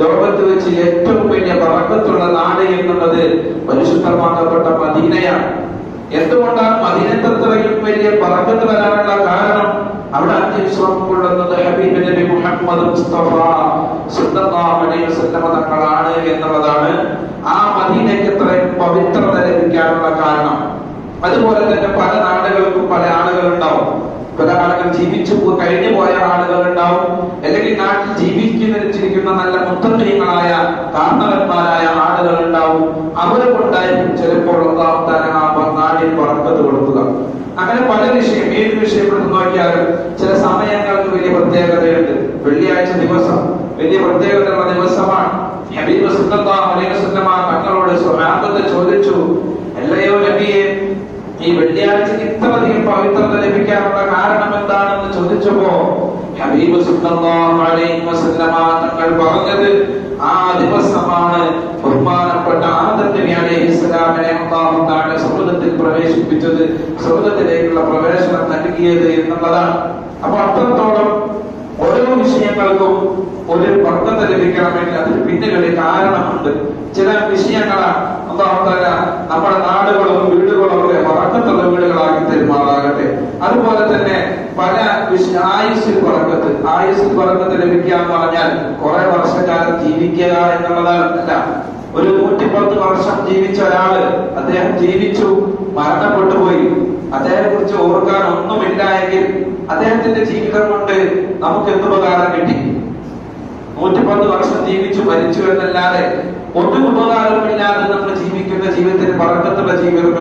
ലോകത്ത് വെച്ച് ഏറ്റവും വലിയ പറക്കത്തുള്ള നാട് എന്നുള്ളത് പരിശുദ്ധമാക്കപ്പെട്ട മദീനയാണ്. എന്തുകൊണ്ടാണ് മദീനത്തത്രയും വലിയ പറക്കത്ത് വരാനുള്ള കാരണം? അവിടെ അന്ത്യവിശ്വാസം കൊള്ളുന്നത് നബി മുഹമ്മദ് മുസ്തഫ സല്ലല്ലാഹു അലൈഹി വസല്ലമ തങ്ങളാണ് എന്നുള്ളതാണ് ആ മദീനയ്ക്ക് ഇത്രയും പവിത്രത ലഭിക്കാനുള്ള കാരണം. അതുപോലെ തന്നെ പല നാടുകൾക്കും പല ആളുകൾ ഉണ്ടാവും പല ആളുകൾ ജീവിച്ചു കഴിഞ്ഞു പോയ ആളുകൾ ഉണ്ടാവും അല്ലെങ്കിൽ നാട്ടിൽ ജീവിക്കുന്ന നല്ല മുത്തീയങ്ങളായ കാരണവന്മാരായ ആളുകൾ ഉണ്ടാവും അവരെ കൊണ്ടായിരിക്കും ചിലപ്പോൾ തആല ആ നാടിൽ പറക്കത്ത് കൊടുക്കുക. അങ്ങനെ പല വിഷയം ഏത് വിഷയം എടുത്ത് നോക്കിയാലും ചില സമയങ്ങൾക്ക് വലിയ പ്രത്യേകതയുണ്ട്. വെള്ളിയാഴ്ച ദിവസം വലിയ പ്രത്യേകതയുള്ള ദിവസമാണ്. അലൈഹി വസല്ലമ തങ്ങളോട് ചോദിച്ചു അല്ലയോ നബിയെ ഈ വെള്ളിയാഴ്ചക്ക് ഇത്രയധികം പവിത്രത ലഭിക്കാനുള്ള കാരണം എന്താണെന്ന് ചോദിച്ചപ്പോ ഹബീബ് സല്ലല്ലാഹു അലൈഹി വസല്ലമ തങ്ങൾ പറഞ്ഞത് ആ ദിവസമാണ് ബഹുമാനപ്പെട്ട ആദം നബി അലൈഹിസ്സലാമിനെ അല്ലാഹു തആല സ്വർഗത്തിൽ പ്രവേശിപ്പിച്ചത് സ്വർഗത്തിലേക്കുള്ള പ്രവേശനം നൽകിയത് എന്നുള്ളതാണ്. അപ്പൊ അത്രത്തോളം ഓരോ വിഷയങ്ങൾക്കും ഒരു വർദ്ധത ലഭിക്കണമെങ്കിൽ അതിന് പിന്നിൽ ഒരു കാരണമുണ്ട്. ചില വിഷയങ്ങളാണ് അള്ളാഹുതല നമ്മുടെ നാടുകളും വീടുകളും ഒക്കെ വറക്കത്തുള്ള വീടുകളാക്കി തെരുമാറാകട്ടെ. അതുപോലെ തന്നെ പല ആയുസ്സിൽ പറക്കത്ത്. ആയുസ്സിൽ പറക്കത്ത് ലഭിക്കുക എന്ന് പറഞ്ഞാൽ കുറെ വർഷക്കാലം ജീവിക്കുക എന്നുള്ളതല്ല ഒരു നൂറ്റിപ്പത്ത് വർഷം ജീവിച്ച ഒരാൾ അദ്ദേഹം ജീവിച്ചു മരണപ്പെട്ടു പോയി അദ്ദേഹത്തെ കുറിച്ച് ഓർക്കാൻ ഒന്നുമില്ല എങ്കിൽ അദ്ദേഹത്തിന്റെ ജീവിതം കൊണ്ട് നമുക്ക് എന്ത് ഉപകാരം കിട്ടി? നൂറ്റിപ്പത്ത് വർഷം ജീവിച്ചു മരിച്ചു എന്നല്ലാതെ ഒരു ഉപകാരമില്ലാതെ നമ്മൾ ജീവിക്കുന്ന ജീവിതത്തിന് പറക്കത്തുള്ള ജീവിതം